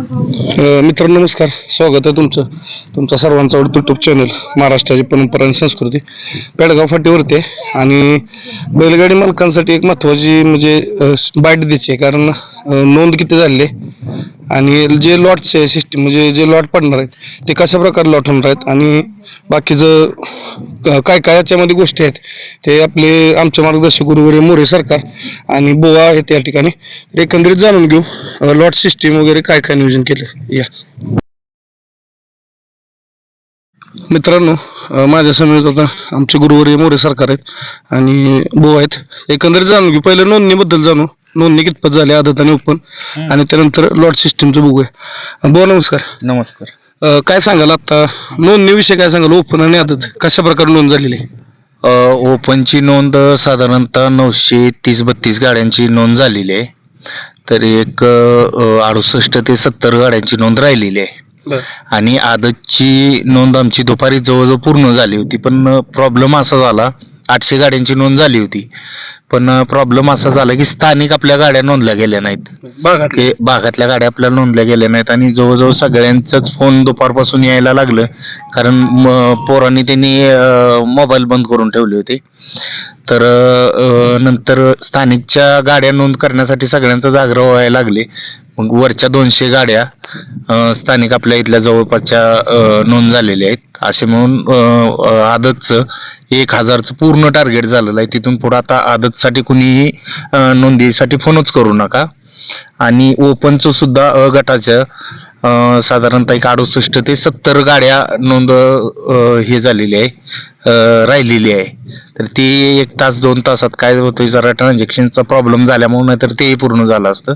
मित्र नमस्कार. स्वागत आहे तुमचं. तुमचा सर्वांचा आवडतं युट्यूब चॅनल महाराष्ट्राची परंपरा आणि संस्कृती. पेडगाव फाटीवरती आहे आणि बैलगाडी मालकांसाठी एक महत्त्वाची म्हणजे बाईट द्यायची आहे. कारण नोंद किती झाली आहे? आणि जे लॉटचे सिस्टीम म्हणजे जे लॉट पडणार आहेत ते कशा प्रकारे लॉट होणार आहेत? आणि बाकीचं काय काय याच्यामध्ये गोष्टी आहेत ते आपले आमचे मार्गदर्शक गुरुवरी मोरे सरकार आणि बोवा आहेत या ठिकाणी. एकंदरीत जाणून घेऊ लॉट सिस्टीम वगैरे काय काय नियोजन केलं? या. मित्रांनो माझ्यासमोर आता आमचे गुरुवरी मोरे सरकार आहेत आणि बोवा आहेत. एकंदरीत जाणून घेऊ. पहिलं नोंदणीबद्दल जाणू. नोंदणी कितपत झाली आदत आणि ओपन. आणि त्यानंतर लॉट सिस्टीमचं बघूया. बोवा नमस्कार. नमस्कार. अ, काय सांगाल आता? नोंदणीविषयी काय सांगाल? ओपन आणि आदत कशा प्रकारे नोंद झालेली आहे? अ, ओपनची नोंद साधारणतः नऊशे तीस बत्तीस गाड्यांची नोंद झालेली आहे. तर एक अ, अडुसष्ट ते सत्तर गाड्यांची नोंद राहिलेली आहे. आणि आदतची नोंद आमची दुपारी जवळजवळ पूर्ण झाली होती पण प्रॉब्लेम असा झाला आठशे गाड्यांची नोंद झाली होती. पण प्रॉब्लेम असा झाला की स्थानिक आपल्या गाड्या नोंदल्या गेल्या नाहीत. की भागातल्या गाड्या आपल्याला नोंदल्या गेल्या नाहीत आणि जवळजवळ सगळ्यांचंच फोन दुपारपासून यायला लागलं. कारण म- पोरांनी त्यांनी मोबाईल बंद करून ठेवले होते. तर अ, नंतर स्थानिकच्या गाड्या नोंद करण्यासाठी सगळ्यांचा जागरण व्हायला लागले. मग वरच्या दोनशे गाड्या अ, स्थानिक आपल्या इथल्या जवळपासच्या अ, नोंद झालेल्या आहेत. असे म्हणून अ, अ, आदतचं एक हजारचं पूर्ण टार्गेट झालेलं आहे. तिथून पुढं आता आदतसाठी कुणीही अ, नोंदीसाठी फोनच करू नका. आणि ओपनचं सुद्धा अ गटाच्या साधारणतः एक अडुसष्ट ते सत्तर गाड्या नोंद हे झालेली आहे राहिलेली आहे. तर ती एक तास दोन तासात काय होतं जरा ट्रान्झॅक्शनचा प्रॉब्लेम झाल्यामुळे नाहीतर तेही पूर्ण झालं असतं.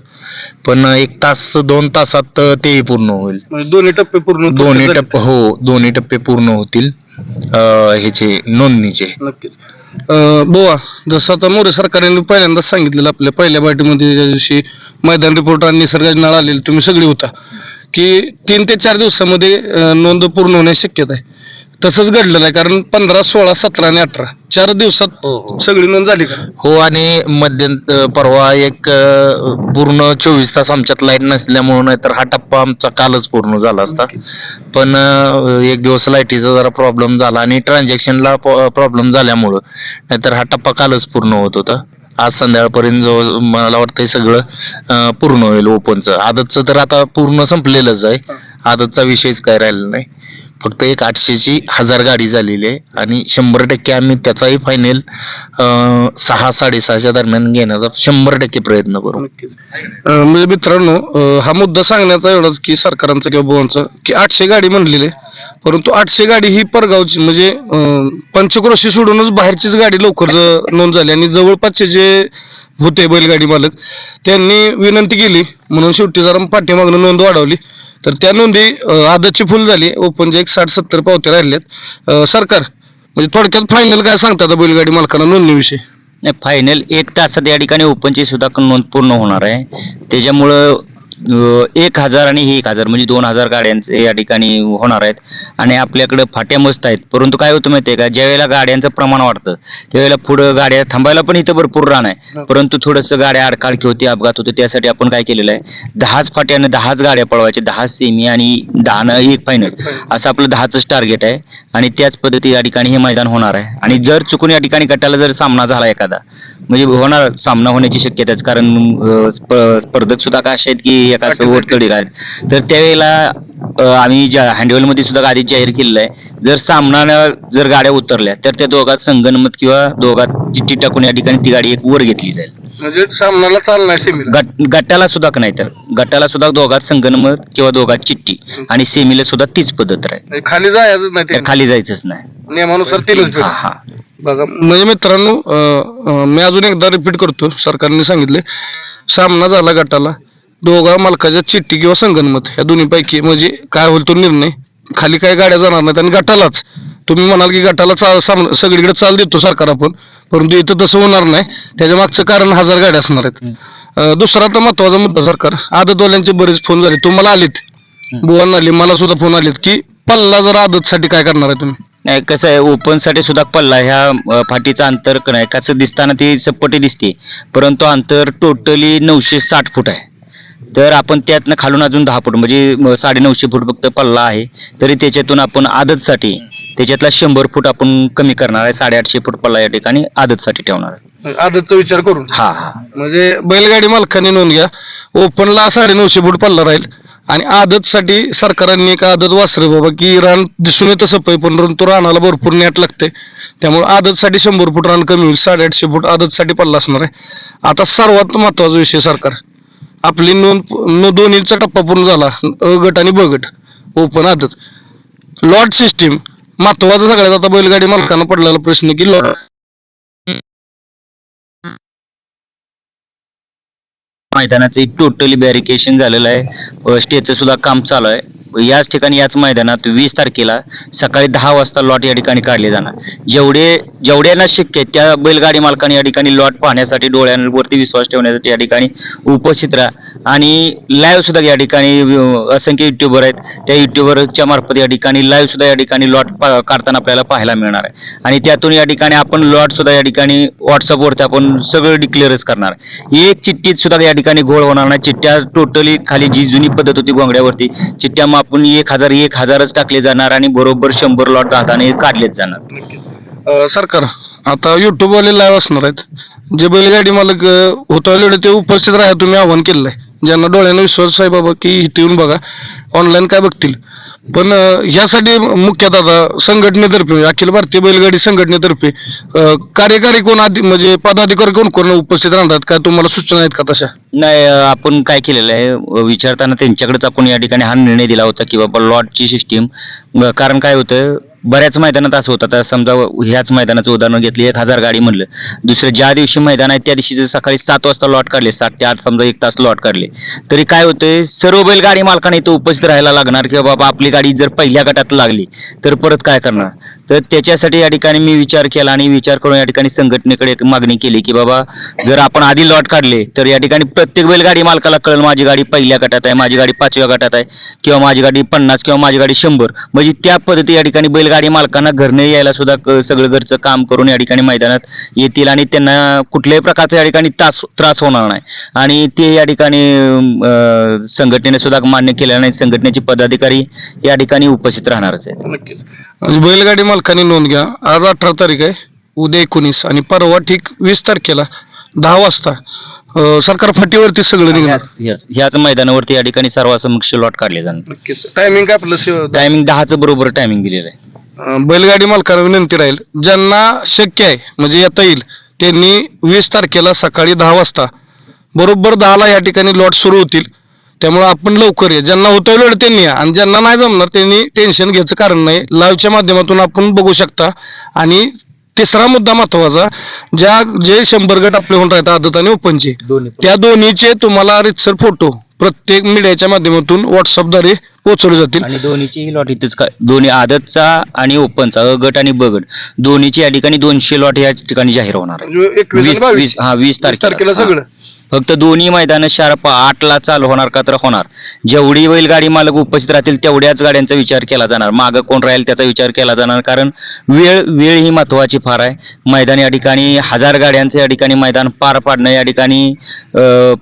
पण एक तास दोन तासात तेही पूर्ण होईल. म्हणजे दोन्ही टप्पे पूर्ण दोन्ही. टप्पे हो दोन्ही टप्पे पूर्ण होतील ह्याचे नोंदणीचे. नक्कीच. बोवा जसं आता मोरे सरकारने पहिल्यांदाच सांगितलेलं आपल्या पहिल्या बाटीमध्ये ज्या दिवशी मैदान रिपोर्ट आणि निसर्गाची नाळ आलेली तुम्ही सगळी होता. की तीन ते चार दिवसामध्ये नोंद पूर्ण होण्याची शक्यता आहे. तसंच घडलेलं आहे कारण पंधरा सोळा सतरा आणि अठरा चार दिवसात सगळी नोंद झाली का? हो आणि मध्यंत परवा एक अ, पूर्ण चोवीस तास आमच्यात लाइट नसल्यामुळे नाहीतर हा टप्पा आमचा कालच पूर्ण झाला असता. पण अ, एक दिवस लाईटीचा जरा प्रॉब्लेम झाला आणि ट्रान्झॅक्शनला प्रॉब्लेम झाल्यामुळं नाहीतर हा टप्पा कालच पूर्ण होत होता. आज संध्याकाळपर्यंत जो मला वाटतंय सगळं अ, पूर्ण होईल ओपनचं. आदतचं तर आता पूर्ण संपलेलंच आहे. आदतचा विषयच काय राहिलेला नाही. फक्त एक आठशेची हजार गाडी झालेली आहे आणि शंभर टक्के आम्ही त्याचाही फायनल सहा साडेसहाच्या दरम्यान घेण्याचा शंभर टक्के प्रयत्न करू. अं, म्हणजे मित्रांनो अं, हा मुद्दा सांगण्याचा एवढाच की सरकारांचा किंवा बोवांचा की आठशे गाडी म्हणलेली आहे. परंतु आठशे गाडी ही परगावची म्हणजे अं, पंचक्रोशी सोडूनच बाहेरचीच गाडी लवकर ज- नोंद झाली आणि जवळपासचे जे होते बैलगाडी मालक त्यांनी विनंती केली म्हणून शेवटी जरा पाठीमागनं नोंद वाढवली. तर त्या नोंदी अं, आदतची फुल झाली. ओपनचे एक साठ सत्तर पावत्या राहिल्यात सरकार म्हणजे थोडक्यात फायनल काय सांगतात आता बैलगाडी मालकांना नोंदणीविषयी? नाही फायनल एक तासात या ठिकाणी ओपनची सुद्धा नोंद पूर्ण होणार आहे. त्याच्यामुळं एक हजार आणि ही एक हजार म्हणजे दोन हजार गाड्यांचे या ठिकाणी होणार आहेत. आणि आपल्याकडं फाट्या मस्त आहेत. परंतु काय होतं माहिती आहे का? ज्या वेळेला गाड्यांचं प्रमाण वाढतं त्यावेळेला पुढं गाड्या थांबायला पण इथं भरपूर रान आहे. परंतु थोडंसं गाड्या अडकाळकी होती अपघात होते त्यासाठी आपण काय केलेलं आहे? दहाच फाट्यानं दहाच गाड्या पळवायच्या. दहा सेमी आणि दहा एक फायनल असं आपलं दहाच टार्गेट आहे. आणि त्याच पद्धती या ठिकाणी हे मैदान होणार आहे. आणि जर चुकून या ठिकाणी गटाला जर सामना झाला एखादा म्हणजे होणार सामना होण्याची शक्यता आहे कारण स्पर्धक सुद्धा काय असे आहेत की एका वर चढी आहेत तर त्यावेळेला आम्ही ज्या हँडवेल मध्ये सुद्धा आधीच जाहीर केलेलं आहे. जर सामना जर गाड्या उतरल्या तर त्या दोघात संगनमत किंवा दोघात चिठ्ठी टाकून या ठिकाणी ती गाडी एक वर घेतली जाईल. म्हणजे सामनाला चालणार सेमीला? गट गटाला सुद्धा नाही तर. गटाला सुद्धा दोघात संगनमत किंवा दोघात चिठ्ठी आणि सेमीला सुद्धा तीच पद्धत राहील. म्हणजे खाली जायचंच नाही ते. खाली जायचंच नाही. नियमानुसार तीनच हा हा. बघा. म्हणजे मित्रांनो अं, अं, मी अजून एकदा रिपीट करतो सरकारने सांगितले सामना झाला गटाला. दोघा मालकाच्या चिठ्ठी किंवा संगनमत या दोन्ही पैकी म्हणजे काय होईल तो निर्णय. खाली काही गाड्या जाणार नाहीत आणि गटालाच. तुम्ही म्हणाल की गटाला चाल साम सगळीकडे चाल देतो सरकार आपण परंतु इथं तसं होणार नाही. त्याच्या मागचं कारण हजार गाड्या असणार आहेत. दुसरा तर महत्त्वाचा मुद्दा सरकार. आदतवाल्यांचे बरेच फोन झाले. तुम्हाला आलेत. बुवांना आले मला सुद्धा फोन आलेत की पल्ला जर आदतसाठी काय करणार आहे तुम्ही? नाही कसं आहे ओपनसाठी सुद्धा पल्ला ह्या फाटीचं अंतर कसं दिसताना ती सप्पटी दिसते. परंतु अंतर टोटली नऊशे साठ फूट आहे. तर आपण त्यातनं खालून अजून दहा फूट म्हणजे म, साडेनऊशे फूट फक्त पल्ला आहे. तरी त्याच्यातून आपण आदतसाठी त्याच्यातला शंभर फूट आपण कमी करणार आहे साडेआठशे फूट पल्ला या ठिकाणी आदतसाठी ठेवणार आहे. आदतचा विचार करून? हा हा. म्हणजे बैलगाडी मालकाने नोंद घ्या ओपनला साडेनऊशे फूट पल्ला राहील आणि आदतसाठी सरकारांनी एक आदत वासरे बाबा की रान दिसून येतं सपय पण रंतू रानाला भरपूर नेट लागते. त्यामुळे आदतसाठी शंभर फूट रान कमी होईल साडेआठशे फूट आदतसाठी पल्ला असणार आहे. आता सर्वात महत्त्वाचा विषय सरकार. आपली नोंद न दोन्हीचा टप्पा पूर्ण झाला. अ गट आणि ब गट. ओपन आदत. लॉट सिस्टीम महत्वाचं सगळ्यात आता बैलगाडी मालकांना पडलेला प्रश्न की लॉट मैदानाचं एक टोटली बॅरिकेशन झालेलं आहे. स्टेजचं सुद्धा काम चालू आहे. याच ठिकाणी याच मैदानात वीस तारखेला सकाळी दहा वाजता लॉट या ठिकाणी काढले जाणार. जेवढे जेवढ्यांना शक्य आहे त्या बैलगाडी मालकाने या ठिकाणी लॉट पाहण्यासाठी डोळ्यांवरती विश्वास ठेवण्यासाठी या ठिकाणी उपस्थित राहा. आणि लाईव्ह सुद्धा या ठिकाणी असंख्य युट्यूबर आहेत. त्या युट्यूबरच्या मार्फत या ठिकाणी लाईव्ह सुद्धा या ठिकाणी लॉट काढताना आपल्याला पाहायला मिळणार आहे. आणि त्यातून या ठिकाणी आपण लॉट सुद्धा या ठिकाणी व्हॉट्सअपवरती आपण सगळं डिक्लेअरच करणार एक चिठ्ठीत सुद्धा या ठिकाणी घोळ होणार नाही. चिठ्ठ्या टोटली खाली जी जुनी पद्धत होती गोंगड्यावरती चिठ्ठ्या माप आपण एक हजार एक हजारच टाकले जाणार आणि बरोबर शंभर लॉट दाताने काढलेच जाणार. सरकार आता युट्यूबवाले लाईव्ह असणार आहेत. जे बैलगाडी मालक होता ते उपस्थित राहा तुम्ही आव्हान केलं आहे. ज्यांना डोळ्यांना विश्वास आहे बाबा की इथे येऊन बघा. ऑनलाईन काय बघतील? पण ह्यासाठी मुख्यतः आता संघटनेतर्फे अखिल भारतीय बैलगाडी संघटनेतर्फे कार्यकारी कोण आधी म्हणजे पदाधिकारी कोण कोण उपस्थित राहतात? काय तुम्हाला सूचना आहेत का तशा? नाही आपण काय केलेलं आहे? विचारताना त्यांच्याकडेच आपण या ठिकाणी हा निर्णय दिला होता की बाबा लॉटची सिस्टीम कारण काय होतं? बऱ्याच मैदानात असं होतं. आता समजा ह्याच मैदानाचं उदाहरण घेतलं एक हजार गाडी म्हणलं. दुसरं ज्या दिवशी मैदान आहे त्या दिवशी जर सकाळी सात वाजता लॉट काढले सात ते आठ समजा एक तास लॉट काढले. तरी काय होतंय सर्व बैलगाडी मालकाने इथं उपस्थित राहायला लागणार किंवा बाबा आपली गाडी जर पहिल्या गटात लागली तर परत काय करणार? तर त्याच्यासाठी या ठिकाणी मी विचार केला आणि विचार करून या ठिकाणी संघटनेकडे एक मागणी केली की बाबा जर आपण आधी लॉट काढले तर या ठिकाणी प्रत्येक बैलगाडी मालकाला कळेल माझी गाडी पहिल्या गटात आहे माझी गाडी पाचव्या गटात आहे किंवा माझी गाडी पन्नास किंवा माझी गाडी शंभर. म्हणजे त्या पद्धती या ठिकाणी बैलगाडी मालकांना घरने यायला सुद्धा क- सगळं घरचं काम करून या ठिकाणी मैदानात येतील आणि त्यांना कुठल्याही प्रकारचा या ठिकाणी तास त्रास होणार नाही. आणि ते या ठिकाणी अं, संघटनेने सुद्धा मान्य केलेलं नाही. संघटनेचे पदाधिकारी या ठिकाणी उपस्थित राहणारच आहेत. नक्कीच. बैलगाडी मालकांनी नोंद घ्या. आज अठरा तारीख आहे. उद्या एकोणीस आणि परवा ठीक वीस तारखेला दहा वाजता अं, सरकार फाटीवरती सगळं निघणार. ह्याच- ह्याच ह्याच मैदानावरती या ठिकाणी सर्वासमक्ष लॉट काढले जाणार. नक्कीच. टायमिंग काय आपलं? शिव- टायमिंग दहाचं बरोबर टायमिंग दिलेलं आहे. बैलगाडी मालकांना विनंती राहील. ज्यांना शक्य आहे म्हणजे येता येईल त्यांनी वीस तारखेला सकाळी दहा वाजता बरोबर दहाला या ठिकाणी लॉट सुरू होतील. त्यामुळे आपण लवकर या. ज्यांना होतं लोड त्यांनी या. आणि ज्यांना नाही जमणार त्यांनी टेन्शन घ्यायचं कारण नाही. लाईव्हच्या माध्यमातून आपण बघू शकता. आणि तिसरा मुद्दा महत्त्वाचा ज्या जे शंभर गट आपले होणार आहेत आदत आणि ओपनचे त्या दोन्हीचे तुम्हाला रितसर फोटो प्रत्येक मीडियाच्या माध्यमातून व्हॉट्सअपद्वारे पोहोचवले जातील. आणि दोन्हीची लॉट इथेच काय? दोन्ही आदतचा आणि ओपनचा अ गट आणि ब गट. दोन्हीची या ठिकाणी दोनशे लॉट या ठिकाणी जाहीर होणार आहे. म्हणजे एकवीस आणि वीस बावीस. वीस हा वीस तारखेला तारखेला. सगळं. फक्त दोन्ही मैदानं शार्प आठला चालू होणार का तर होणार. जेवढी बैलगाडी मालक उपस्थित राहतील तेवढ्याच गाड्यांचा विचार केला जाणार. मागं कोण राहील त्याचा विचार केला जाणार कारण वेळ वेळ ही महत्वाची फार आहे. मैदान या ठिकाणी हजार गाड्यांचं या ठिकाणी मैदान पार पाडणं या ठिकाणी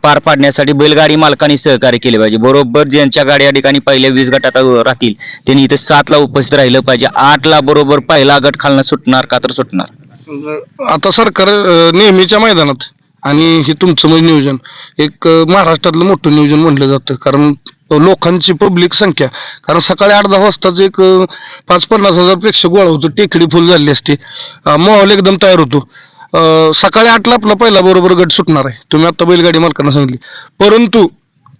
पार पाडण्यासाठी बैलगाडी मालकांनी सहकार्य केले पाहिजे. बरोबर ज्यांच्या गाड्या या ठिकाणी पहिल्या वीस गटात राहतील त्यांनी इथे सातला उपस्थित राहिलं पाहिजे. आठला बरोबर पहिला गट खालनं सुटणार का तर सुटणार. आता सरकार नेहमीच्या मैदानात आणि हे तुमचं म्हणजे नियोजन. एक महाराष्ट्रातलं मोठं नियोजन म्हटलं जातं. कारण लोकांची पब्लिक संख्या. कारण सकाळी आठ दहा वाजताच एक पाच पन्नास हजार प्रेक्षक गोळा होतो. टेकडी फुल झाली असते. माहोल एकदम तयार होतो. सकाळी आठला आपला पहिला बरोबर गट सुटणार आहे. तुम्ही आता बैलगाडी मालकांना सांगितली. परंतु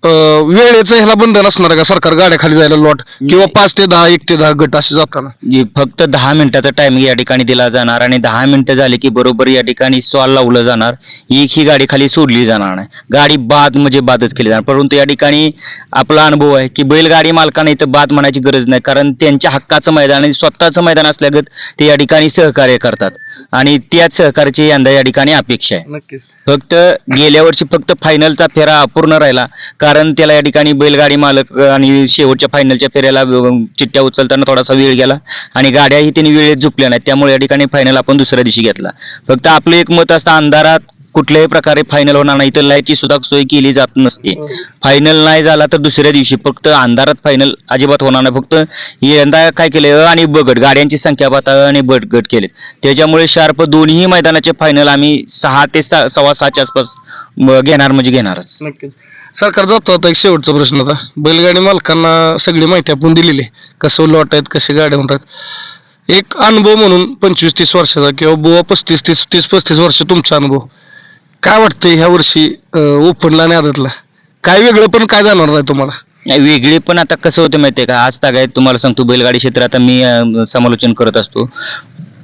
अं, वेळेचं ह्याला बंधन असणार आहे का? सरकार गाड्या खाली जायला लॉट किंवा पाच ते दहा एक ते दहा गट असे जाताना? जे फक्त दहा मिनिटाचा टायमिंग या ठिकाणी दिला जाणार आणि दहा मिनिटं झाली की बरोबर या ठिकाणी स्टॉल लावलं जाणार. एक ही गाडी खाली सोडली जाणार नाही. गाडी बाद म्हणजे बादच केली जाणार. परंतु या ठिकाणी आपला अनुभव आहे की बैलगाडी मालकांना इथं बाद म्हणायची गरज नाही. कारण त्यांच्या हक्काचं मैदान आणि स्वतःचं मैदान असल्यागत ते या ठिकाणी सहकार्य करतात. आणि त्याच सहकार्याची यंदा या ठिकाणी अपेक्षा आहे. नक्कीच. फक्त गेल्या वर्षी फक्त फायनलचा फेरा अपूर्ण राहिला. कारण त्याला या ठिकाणी बैलगाडी मालक आणि शेवटच्या फायनलच्या फेऱ्याला चिठ्ठ्या उचलताना थोडासा वेळ गेला. आणि गाड्याही त्यांनी वेळेत झुकल्या नाहीत. त्यामुळे या ठिकाणी फायनल आपण दुसऱ्या दिवशी घेतला. फक्त आपलं एक मत असतं अंधारात कुठल्याही प्रकारे फायनल होणार नाही. तर लाईटची सुद्धा सोय केली जात नसते. फायनल नाही झाला तर दुसऱ्या दिवशी फक्त अंधारात फायनल अजिबात होणार नाही. फक्त यंदा काय केले? आणि ब गट. गाड्यांची संख्या पाहता आणि ब गट केले. त्याच्यामुळे शार्प दोन्ही मैदानाचे फायनल आम्ही सहा ते सव्वा सहाच्या आसपास घेणार म्हणजे घेणारच. नक्कीच. सरकार जातो आता एक शेवटचा प्रश्न आता बैलगाडी मालकांना सगळी माहिती आपण दिलेली. कसं लॉट आहेत कसे गाड्या होतात एक अनुभव म्हणून पंचवीस तीस वर्षाचा किंवा बुवा पस्तीस तीस तीस पस्तीस वर्ष तुमचा अनुभव. काय वाटतंय ह्या वर्षी ओपनला आणि आदतला? काय वेगळं पण काय जाणार नाही तुम्हाला? नाही, वेगळी पण आता कसं होतं माहितीये का? आज तागायत तुम्हाला सांगतो बैलगाडी क्षेत्रात मी अं, समालोचन करत असतो.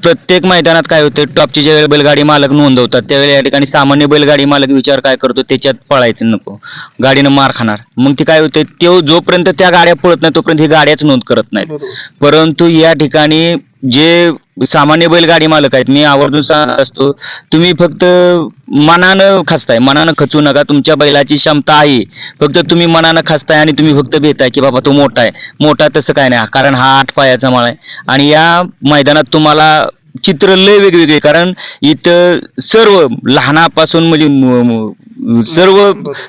प्रत्येक मैदानात काय होतं टॉपची ज्यावेळी बैलगाडी मालक नोंदवतात त्यावेळी या ठिकाणी सामान्य बैलगाडी मालक विचार काय करतो त्याच्यात पळायचं नको. गाडीनं मार खाणार. मग ते काय होतं तो जोपर्यंत त्या गाड्या पळत नाही तोपर्यंत ही गाड्याच नोंद करत नाहीत. परंतु या ठिकाणी जे सामान्य बैलगाडी मालक आहेत मी आवर्जून सांगत असतो तुम्ही फक्त मनानं खचताय मनानं खचू नका तुमच्या बैलाची क्षमता आहे. फक्त तुम्ही मनानं खचताय आणि तुम्ही फक्त भेताय की बाबा तो मोठा आहे. मोठा तसं काय नाही कारण हा आठ पायाचा माळ आहे. आणि या मैदानात तुम्हाला चित्र लय वेगवेगळे कारण इथं सर्व लहानापासून म्हणजे सर्व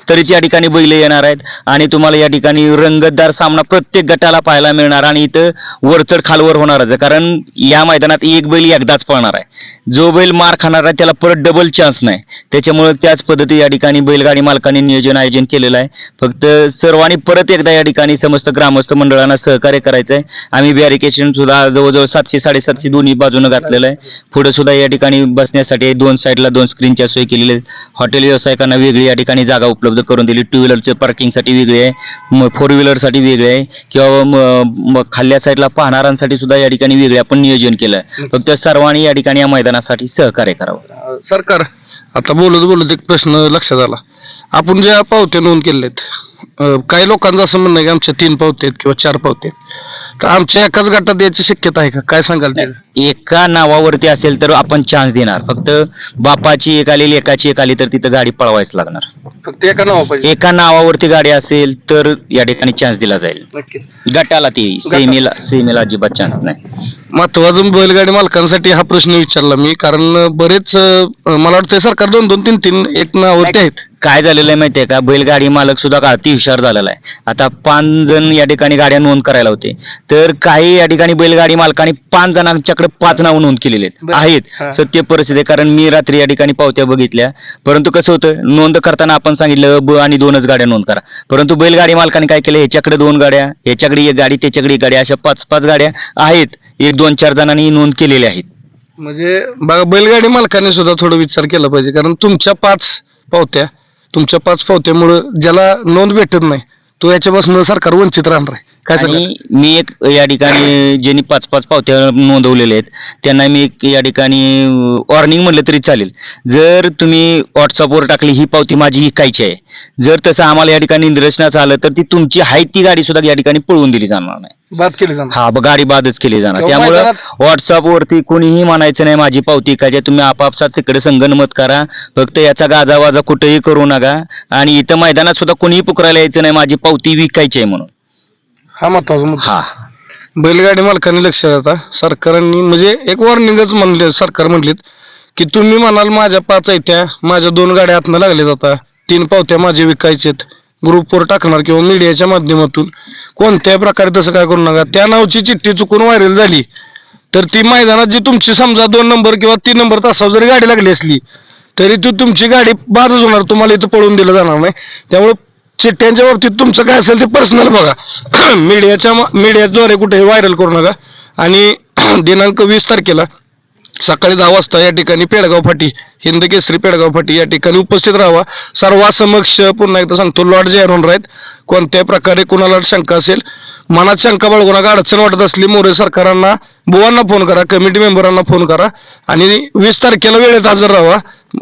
तऱ्हेची या ठिकाणी बैल येणार आहेत आणि तुम्हाला या ठिकाणी रंगतदार सामना प्रत्येक गटाला पाहायला मिळणार आणि इथं वरचढ खालवर होणारच आहे. कारण या मैदानात एक बैल एकदाच पळणार आहे. जो बैल मार खाणार आहे त्याला परत डबल चान्स नाही. त्याच्यामुळे त्याच पद्धती या ठिकाणी बैलगाडी मालकांनी नियोजन आयोजन केलेलं आहे. फक्त सर्वांनी परत एकदा या ठिकाणी समस्त ग्रामस्थ मंडळांना सहकार्य करायचं आहे आम्ही बॅरिकेशन सुद्धा जवळजवळ सातशे साडेसातशे दोन्ही बाजूनं घातलेलं आहे. पुढे सुद्धा या ठिकाणी बसण्यासाठी दोन साईडला दोन स्क्रीनच्या सोय केलेली आहे हॉटेल व्यावसायिकांना वेगळी या ठिकाणी जागा उपलब्ध करून दिली. टू व्हीलरचे पार्किंगसाठी वेगळी आहे. फोर व्हीलरसाठी वेगळी आहे. किंवा खाल्ल्या साईडला पाहणाऱ्यांसाठी सुद्धा या ठिकाणी वेगळे आपण नियोजन केलं आहे. फक्त सर्वांनी या ठिकाणी या मैदानासाठी सहकार्य करावं. सरकार आता बोलत बोलत एक प्रश्न लक्षात आला. आपण ज्या पावत्या नोंद केल्या आहेत काही लोकांचं असं म्हणणं आहे की आमच्या तीन पावते आहेत किंवा चार पावते तर आमच्या एकाच गटात याची शक्यता आहे का? काय सांगाल ते? एका नावावरती असेल तर आपण चान्स देणार. फक्त बापाची एक आली एकाची एक आली तर तिथं गाडी पळवायच लागणार. फक्त एका नावा पाहिजे एका नावावरती गाडी असेल तर या ठिकाणी चान्स दिला जाईल. नक्कीच. गटाला ती सेमीला सेमीला अजिबात चान्स नाही. महत्वाचं बैलगाडी मालकांसाठी हा प्रश्न विचारला मी कारण बरेच अं, मला वाटतं सरकार दोन दोन तीन तीन एक नावावरती आहेत. काय झालेलं आहे माहितीये का? बैलगाडी मालक सुद्धा का अति हुशार झालेला आहे. आता पाच जण या ठिकाणी गाड्या नोंद करायला होते. तर काही या ठिकाणी बैलगाडी मालकांनी पाच जणांच्याकडे पाच नावं नोंद केलेली. आहेत. आहेत. सत्य परिस्थिती आहे. कारण मी रात्री या ठिकाणी पावत्या बघितल्या. परंतु कसं होतं? नोंद करताना आपण सांगितलं ब आणि दोनच गाड्या नोंद करा. परंतु बैलगाडी मालकाने काय केलं? ह्याच्याकडे दोन गाड्या ह्याच्याकडे एक गाडी त्याच्याकडे एक गाडी अशा पाच पाच गाड्या आहेत. एक दोन चार जणांनी नोंद केलेल्या आहेत. म्हणजे बघा बैलगाडी मालकाने सुद्धा थोडं विचार केला पाहिजे. कारण तुमच्या पाच पावत्या तुमच्या पाच पावत्यामुळं ज्याला नोंद भेटत नाही तो याच्यापासून सरकार वंचित राहणार आहे. काय सांगा आणि मी एक या ठिकाणी ज्यांनी पाच पाच पावत्या नोंदवलेल्या आहेत त्यांना मी एक या ठिकाणी वॉर्निंग म्हटलं तरी चालेल. जर तुम्ही व्हॉट्सअपवर टाकली ही पावती माझी ही कायची आहे. जर तसं आम्हाला या ठिकाणी निदर्शनास आलं तर ती तुमची आहे ती गाडी सुद्धा या ठिकाणी पळवून दिली जाणार नाही. बात केली जाणार. हा ब- गाडी बादच केली जाणार. तेव्हा त्यामुळं मैदानात- व्हॉट्सअपवरती कोणीही म्हणायचं नाही माझी पावती काय तुम्ही आपापसात तिकडे संगनमत करा. फक्त याचा गाजावाजा कुठेही करू नका. आणि इथं मैदानात सुद्धा कोणीही पुकरायला यायचं नाही माझी पावती विकायची आहे म्हणून. हा महत्त्वाचा मुद्दा. हा. बैलगाडी मालकांनी लक्षात आता. सरकारांनी म्हणजे एक वॉर्निंगच म्हणले सरकार म्हणलीत की तुम्ही म्हणाल माझ्या पाच आहेत माझ्या दोन गाड्या हातनं लागल्या जाता तीन पावत्या माझे विकायचेत. ग्रुपवर टाकणार किंवा मीडियाच्या माध्यमातून. कोणत्याही प्रकारे तसं काय करू नका. त्या नावची चिठ्ठी चुकून व्हायरल झाली. तर ती मैदानात जी तुमची समजा दोन नंबर किंवा तीन नंबर तासावर जरी गाडी लागली असली तरी ती तुमची गाडी बादच होणार तुम्हाला इथं पळून दिलं जाणार नाही. त्यामुळे चिठ्ठ्यांच्या बाबतीत तुमचं काय असेल ते पर्सनल बघा. मीडियाच्या मीडियाद्वारे कुठेही व्हायरल करू नका. आणि दिनांक वीस तारखेला सकाळी दहा वाजता या ठिकाणी पेडगाव फाटी हिंद केसरी पेडगाव फाटी या ठिकाणी उपस्थित राहावा. सर्वासमक्ष पुन्हा एकदा सांगतो लॉर्ड जाहीर होणार आहेत कोणत्याही प्रकारे कुणाला शंका असेल मनात शंका बाळगू नका अडचण वाटत असली मोरे सरकारांना बुवांना फोन करा कमिटी मेंबरांना फोन करा आणि वीस तारखेला वेळेत हजर राहावा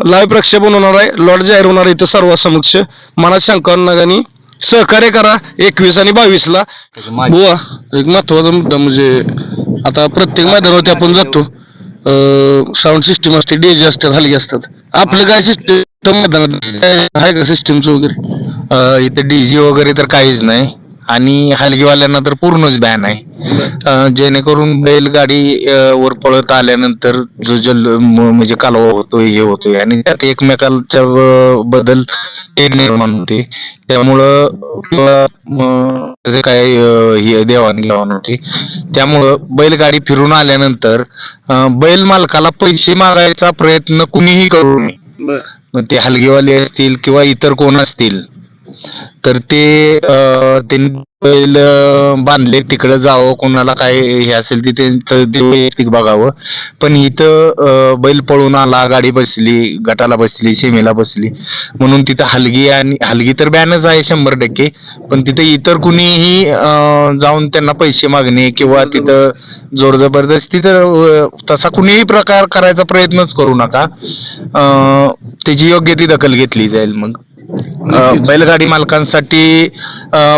लाईव्ह प्रक्षेपण होणार आहे. लॉर्ड जाहीर होणार आहे इथं सर्वासमक्ष मनात शंका नका सहकार्य करा एकवीस आणि बावीसला. बुवा एक महत्त्वाचा मुद्दा म्हणजे आता प्रत्येक मैदानावरती आपण जातो. साऊंड सिस्टीम असते डीजे असतात हलगे असतात. आपलं काय सिस्टीम मैदानात आहे. का सिस्टीमचं वगैरे? इथे डीजे वगैरे तर काहीच नाही. आणि हलगीवाल्यांना तर पूर्णच बॅन आहे. जेणेकरून बैलगाडी वर पळत आल्यानंतर जो जल म्हणजे कालवा होतोय हे होतोय. आणि त्यात एकमेकांच्या बदल हे निर्माण होते. त्यामुळं किंवा काय हे देवाणघेवाण होते. त्यामुळं बैलगाडी फिरून आल्यानंतर बैल मालकाला पैसे मागायचा प्रयत्न कुणीही करू नये. मग ते हलगेवाले असतील किंवा इतर कोण असतील तर ते त्यांनी बैल बांधले. तिकडे जावं कोणाला काय हे असेल ते त्यांचं वैयक्तिक बघावं. पण इथं बैल पळून आला गाडी बसली गटाला बसली शेमेला बसली. म्हणून तिथं हलगी आणि हलगी तर बॅनच आहे शंभर टक्के. पण तिथं इतर कुणीही जाऊन त्यांना पैसे मागणे किंवा तिथं जोर जबरदस्ती तर तसा कुणीही प्रकार करायचा प्रयत्नच करू नका. त्याची योग्य ती दखल घेतली जाईल मग. बैलगाडी मालकांसाठी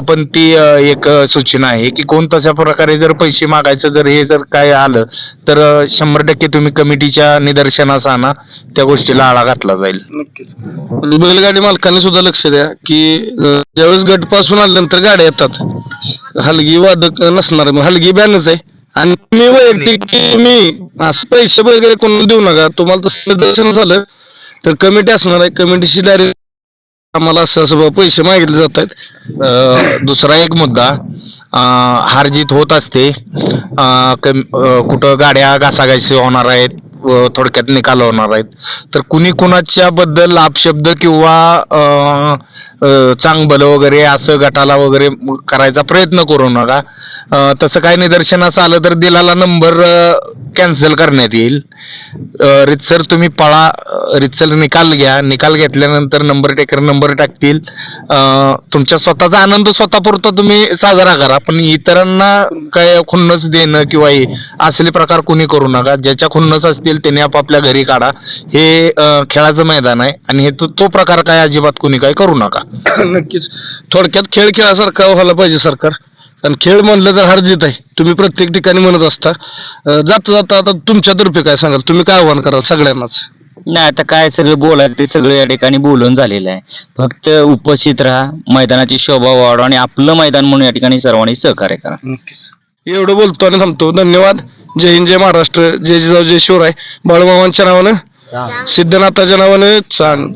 पण ती एक सूचना आहे की कोण तशा प्रकारे जर पैसे मागायचं जर हे जर काय आलं तर शंभर टक्के तुम्ही कमिटीच्या निदर्शनास आणा त्या गोष्टीला आळा घातला जाईल. नक्कीच. बैलगाडी मालकांनी सुद्धा लक्ष द्या की ज्यावेळेस गटपासून आल्यानंतर गाड्या येतात हलगी वादक नसणार हलगी बॅनच आहे. आणि तुम्ही वैयक्तिक तुम्ही असं पैसे वगैरे कोणाला देऊ नका तुम्हाला तसं दर्शन झालं तर कमिटी असणार आहे. कमिटीशी डायरेक्ट आम्हाला असं पैसे मागितले जात आहेत दुसरा एक मुद्दा हारजीत होत असते. कम- कुठं गाड्या घासाघासी होणार आहेत थोडक्यात निकाल होणार आहेत. तर कुणी कुणाच्या बद्दल अपशब्द किंवा अं, चांगभलं वगैरे असं गटाला वगैरे करायचा प्रयत्न करू नका. तसं काय निदर्शनास आलं तर दिलाला नंबर कॅन्सल करण्यात येईल. रितसर तुम्ही पळा रितसर निकाल घ्या. निकाल घेतल्यानंतर नंबर टेकर नंबर टाकतील. तुमच्या स्वतःचा आनंद स्वतःपुरता तुम्ही साजरा करा. पण इतरांना काय खुन्नस देणं किंवा असले प्रकार कुणी करू नका. ज्याच्या खुन्नस असतील त्याने आपापल्या घरी काढा. हे खेळाचं मैदान आहे आणि हे तो तो प्रकार काय अजिबात कुणी काय करू नका. नक्कीच. थोडक्यात खेळ खेळासारखा व्हायला पाहिजे सरकार. कारण खेळ म्हणलं तर हरजित आहे. तुम्ही प्रत्येक ठिकाणी म्हणत असता. जाता जाता आता तुमच्यातर्फे काय सांगाल? तुम्ही काय आव्हान कराल सगळ्यांनाच? नाही आता काय सगळं बोलायचं ते सगळं या ठिकाणी बोलून झालेलं आहे. फक्त उपस्थित राहा. मैदानाची शोभा वाढवा आणि आपलं मैदान म्हणून या ठिकाणी सर्वांनी सहकार्य करा. एवढं बोलतो आणि थांबतो. धन्यवाद. जय हिंद जय महाराष्ट्र. जय जिजाऊ जय शिवराय. बाळूमामांच्या नावानं सिद्धनाथाच्या नावानं चांग